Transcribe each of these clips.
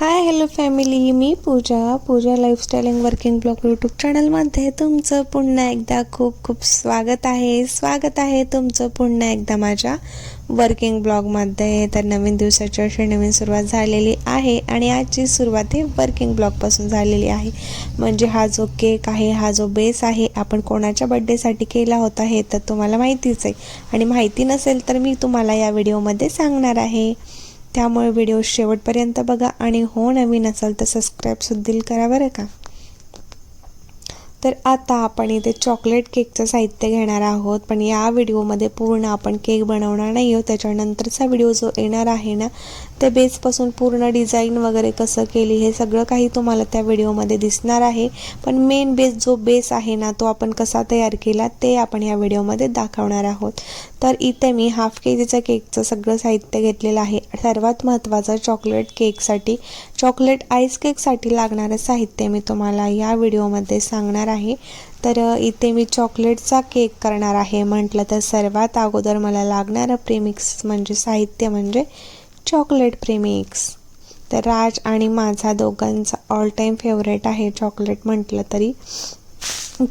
High hello family me Pooja. Pooja lifestyle and working blog YouTube चॅनलमध्ये तुमचं पुन्हा एकदा खूप खूप स्वागत आहे. स्वागत आहे तुमचं पुन्हा एकदा माझ्या वर्किंग ब्लॉगमध्ये तर नवीन दिवसाची अशी नवीन सुरुवात झालेली आहे आणि आजची सुरुवात ही वर्किंग ब्लॉगपासून झालेली आहे. म्हणजे हा जो केक आहे हा जो बेस आहे आपण कोणाच्या बड्डेसाठी केला होता हे तर तुम्हाला माहितीच आहे. आणि माहिती नसेल तर मी तुम्हाला या व्हिडिओमध्ये सांगणार आहे. त्यामुळे व्हिडिओ शेवटपर्यंत बघा आणि हो नवीन असाल तर सबस्क्राईबसुद्धा करा बरं का? तर आता आपण इथे चॉकलेट केकचं साहित्य घेणार आहोत. पण या व्हिडिओमध्ये पूर्ण आपण केक बनवणार नाही आहोत. त्याच्यानंतरचा व्हिडिओ जो येणार आहे ना ते बेसपासून पूर्ण डिझाईन वगैरे कसं केली हे सगळं काही तुम्हाला त्या व्हिडिओमध्ये दिसणार आहे. पण मेन बेस जो बेस आहे ना तो आपण कसा तयार केला ते आपण या व्हिडिओमध्ये दाखवणार आहोत. तर इथे मी हाफ के जीचं केकचं सगळं साहित्य घेतलेलं आहे. सर्वात महत्त्वाचं चॉकलेट केकसाठी चॉकलेट आईस केकसाठी लागणारं साहित्य मी तुम्हाला या व्हिडिओमध्ये सांगणार आहे. तर इथे मी चॉकलेटचा केक करणार आहे. म्हटलं तर सर्वात अगोदर मला लागणारं प्रेमिक्स म्हणजे साहित्य म्हणजे चॉकलेट प्रेमिक्स तर राज आणि माझा दोघांचा ऑल टाईम फेवरेट आहे चॉकलेट म्हटलं तरी.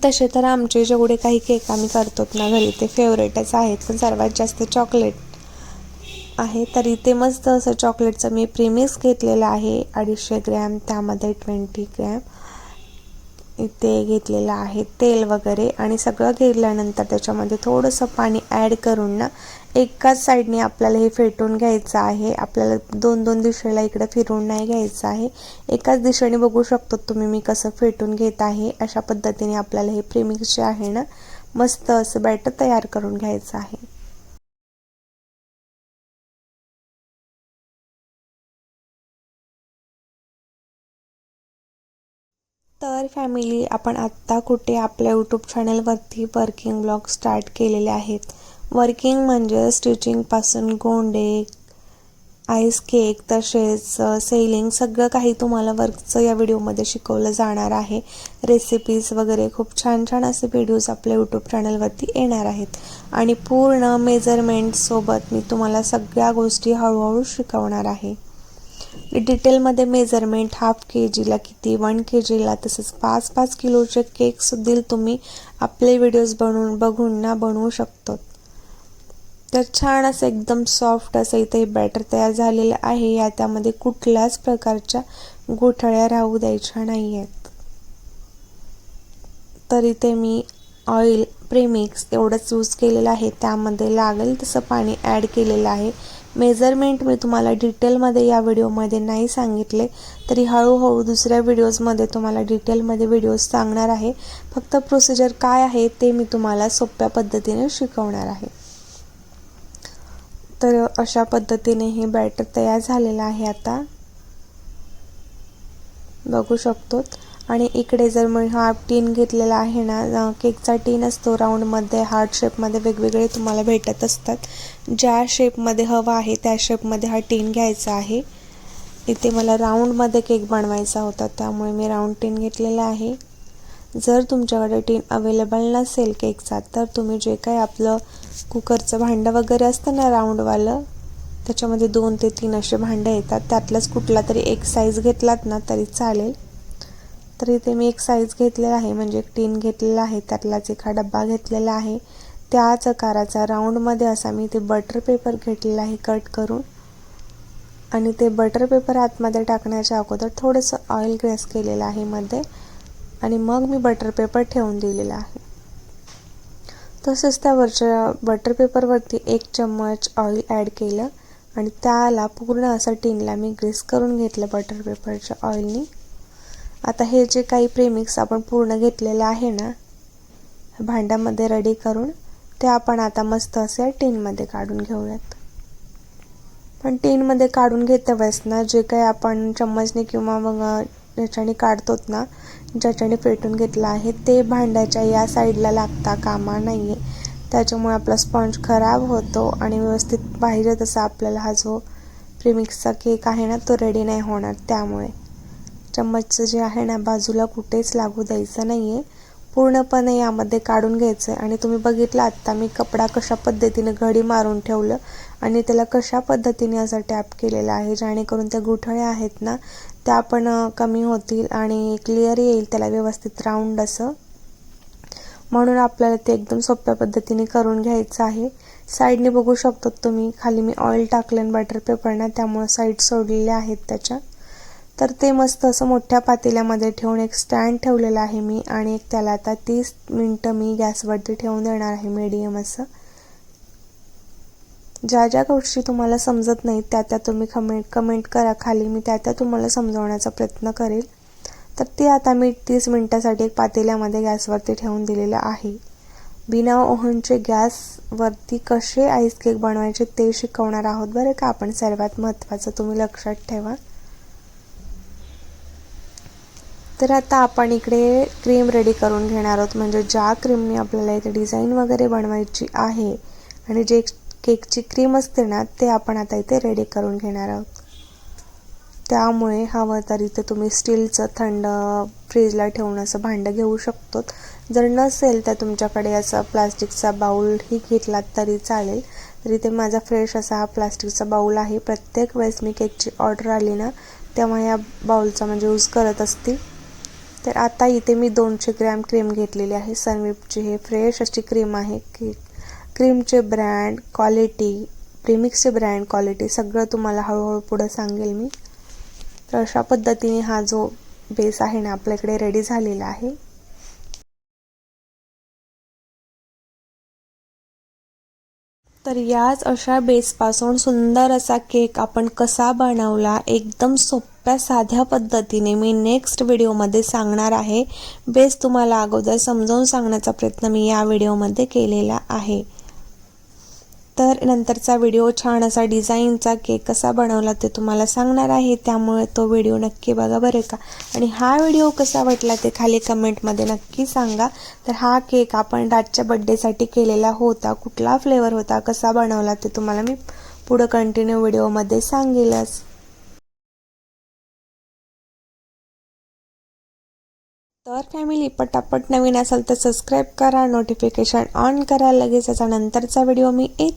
तसे तर आमचे जेवढे काही केक आम्ही करतो ना घरी ते फेवरेटच आहेत. पण सर्वात जास्त चॉकलेट आहे. तरी ते मस्त असं चॉकलेटचं मी प्रेमिक्स घेतलेलं आहे. अडीचशे ग्रॅम त्यामध्ये ट्वेंटी ग्रॅम. इथे घेतलेलं आहे तेल वगैरे आणि सगळं घेतल्यानंतर त्याच्यामध्ये थोडंसं पाणी ॲड करून ना एकाच साईडने आपल्याला हे फेटून घ्यायचं आहे. आपल्याला दोन दोन दिशेला इकडं फिरून नाही घ्यायचं आहे. एकाच दिशेने बघू शकतो तुम्ही मी कसं फेटून घेत आहे. अशा पद्धतीने आपल्याला हे प्रेमिक्स जे आहे ना मस्त असं बॅटर तयार करून घ्यायचं आहे. तर फॅमिली आपण आत्ता कुठे आपल्या यूट्यूब चॅनलवरती वर्किंग ब्लॉग स्टार्ट केलेले आहेत. वर्किंग म्हणजे स्टिचिंगपासून गोंडे आईस केक तसेच सेलिंग सगळं काही तुम्हाला वर्कचं या व्हिडिओमध्ये शिकवलं जाणार आहे. रेसिपीज वगैरे खूप छान छान असे व्हिडिओज आपल्या यूट्यूब चॅनलवरती येणार आहेत. आणि पूर्ण मेजरमेंटसोबत मी तुम्हाला सगळ्या गोष्टी हळूहळू शिकवणार आहे. डिटेलमध्ये मेजरमेंट हाफ के जीला किती वन के जीला तसंच पाच पाच किलोचे केकसुद्धा तुम्ही आपले व्हिडिओज बनवून बघून ना बनवू शकतो तर छान असं एकदम सॉफ्ट असं इथे बॅटर तयार झालेलं आहे. या त्यामध्ये कुठल्याच प्रकारच्या गोठळ्या राहू द्यायच्या नाही आहेत तर इथे मी ऑइल प्रेमिक्स एवढंच यूज केलेलं आहे. त्यामध्ये लागेल तसं पाणी ॲड केलेलं आहे. मेजरमेंट मी तुम्हाला डिटेलमध्ये या व्हिडिओमध्ये नाही सांगितले तरी हळूहळू दुसऱ्या व्हिडिओजमध्ये तुम्हाला डिटेलमध्ये व्हिडिओज सांगणार आहे. फक्त प्रोसिजर काय आहे ते मी तुम्हाला सोप्या पद्धतीने शिकवणार आहे. तर अशा पद्धतीने हे बॅटर तयार झालेलं आहे आता. बघू शकतो आणि इकडे जर मग हा टीन घेतलेला आहे ना केकचा टीन असतो राऊंडमध्ये हार्ट शेपमध्ये वेगवेगळे तुम्हाला भेटत असतात. ज्या शेपमध्ये हवा आहे त्या शेपमध्ये हा टीन घ्यायचा आहे. इथे मला राऊंडमध्ये केक बनवायचा होता त्यामुळे मी राऊंड टीन घेतलेला आहे. जर तुमच्याकडे टीन अवेलेबल नसेल केकचा तर तुम्ही जे काही आपलं कुकरचं भांडं वगैरे असतं ना राऊंडवालं त्याच्यामध्ये दोन ते तीन असे भांडं येतात. त्यातलंच कुठला तरी एक साईज घेतलात ना तरी चालेल. तर इथे मी एक साईज घेतलेला आहे. म्हणजे एक टीन घेतलेला आहे. त्यातलाच एका डब्बा घेतलेला आहे. त्याच आकाराचा राऊंडमध्ये असा मी इथे बटर पेपर घेतलेला आहे कट करून. आणि ते बटर पेपर आतमध्ये टाकण्याच्या अगोदर थोडंसं ऑइल ग्रेस केलेलं आहे मध्ये. आणि मग मी बटर पेपर ठेवून दिलेला आहे. तसंच त्यावरच्या बटर पेपरवरती एक चम्मच ऑइल ॲड केलं. आणि त्याला पूर्ण असं टीनला मी ग्रेस करून घेतलं बटर पेपरच्या ऑइलनी आता हे जे काही प्रेमिक्स आपण पूर्ण घेतलेलं आहे ना भांड्यामध्ये रेडी करून ते आपण आता मस्त असे टीनमध्ये काढून घेऊयात. पण टीनमध्ये काढून घेत्या वेळेस ना जे काही आपण चम्मचने किंवा मग याच्याने काढतोत ना ज्याच्याने फेटून घेतलं आहे ते भांड्याच्या या साईडला लागता कामा नाही आहे त्याच्यामुळे आपला स्पॉन्ज खराब होतो आणि व्यवस्थित पाहिजे तसा आपल्याला हा जो प्रेमिक्सचा केक आहे ना तो रेडी नाही होणार त्यामुळे. चम्मचचं जे आहे ना बाजूला कुठेच लागू द्यायचं नाही आहे पूर्णपणे यामध्ये काढून घ्यायचं आहे आणि तुम्ही बघितलं आत्ता मी कपडा कशा पद्धतीने घडी मारून ठेवलं आणि त्याला कशा पद्धतीने असं टॅप केलेलं आहे जेणेकरून त्या गुठळ्या आहेत ना त्या पण कमी होतील आणि क्लिअर येईल त्याला व्यवस्थित राऊंड असं. म्हणून आपल्याला ते एकदम सोप्या पद्धतीने करून घ्यायचं आहे. साईडने बघू शकतो तुम्ही खाली मी ऑइल टाकलं बटर पेपरना त्यामुळे साईड सोडलेल्या आहेत त्याच्या. तर ते मस्त असं मोठ्या पातेल्यामध्ये ठेवून एक स्टँड ठेवलेलं आहे मी आणि एक त्याला आता तीस मिनटं मी गॅसवरती ठेवून देणार आहे मीडियम असं. ज्या ज्या गोष्टी तुम्हाला समजत नाहीत त्या त्या तुम्ही कमेंट कमेंट करा. खाली मी त्या त्या तुम्हाला समजवण्याचा प्रयत्न करेल. तर ते आता मी तीस मिनटासाठी एक पातेल्यामध्ये गॅसवरती ठेवून दिलेलं आहे. बिना ओहनचे गॅसवरती कसे आईस केक बनवायचे ते शिकवणार आहोत बरं का? आपण सर्वात महत्त्वाचं तुम्ही लक्षात ठेवा. तर आता आपण इकडे क्रीम रेडी करून घेणार आहोत. म्हणजे ज्या क्रीमने आपल्याला इथे डिझाईन वगैरे बनवायची आहे आणि जे केकची क्रीम असते ना ते आपण आता इथे रेडी करून घेणार आहोत. त्यामुळे हवं तर इथे तुम्ही स्टीलचं थंड फ्रीजला ठेवून असं भांडं घेऊ शकतो जर नसेल तर तुमच्याकडे असं प्लास्टिकचा बाऊलही घेतलात तरी चालेल. तर इथे माझा फ्रेश असा हा प्लास्टिकचा बाऊल आहे. प्रत्येक वेळेस मी केकची ऑर्डर आली ना तेव्हा या बाऊलचा म्हणजे यूज करत असते. तर आता इथे मी दोनशे ग्रॅम क्रीम घेतलेली आहे. सनविपची हे फ्रेश अशी क्रीम आहे की क्रीमचे ब्रँड क्वालिटी प्रिमिक्सचे ब्रँड क्वालिटी सगळं तुम्हाला हळूहळू पुढं सांगेल मी. तर अशा पद्धतीने हा जो बेस आहे ना आपल्याकडे रेडी झालेला आहे. तर याच अशा बेसपासून सुंदर असा केक आपण कसा बनवला एकदम सोप्या साध्या पद्धतीने मी नेक्स्ट व्हिडिओमध्ये सांगणार आहे. बेस तुम्हाला अगोदर समजावून सांगण्याचा प्रयत्न मी या व्हिडिओमध्ये केलेला आहे. तर नंतरचा व्हिडिओ छान असा डिझाईनचा केक कसा बनवला ते तुम्हाला सांगणार आहे. त्यामुळे तो व्हिडिओ नक्की बघा बरं का. आणि हा व्हिडिओ कसा वाटला ते खाली कमेंटमध्ये नक्की सांगा. तर हा केक आपण रातच्या बड्डेसाठी केलेला होता कुठला फ्लेवर होता कसा बनवला ते तुम्हाला मी पुढं कंटिन्यू व्हिडिओमध्ये सांगेलच. तर फॅमिली पटापट नवीन असाल तर सबस्क्राईब करा नोटिफिकेशन ऑन करा लगेच याचा नंतरचा व्हिडिओ मी येत.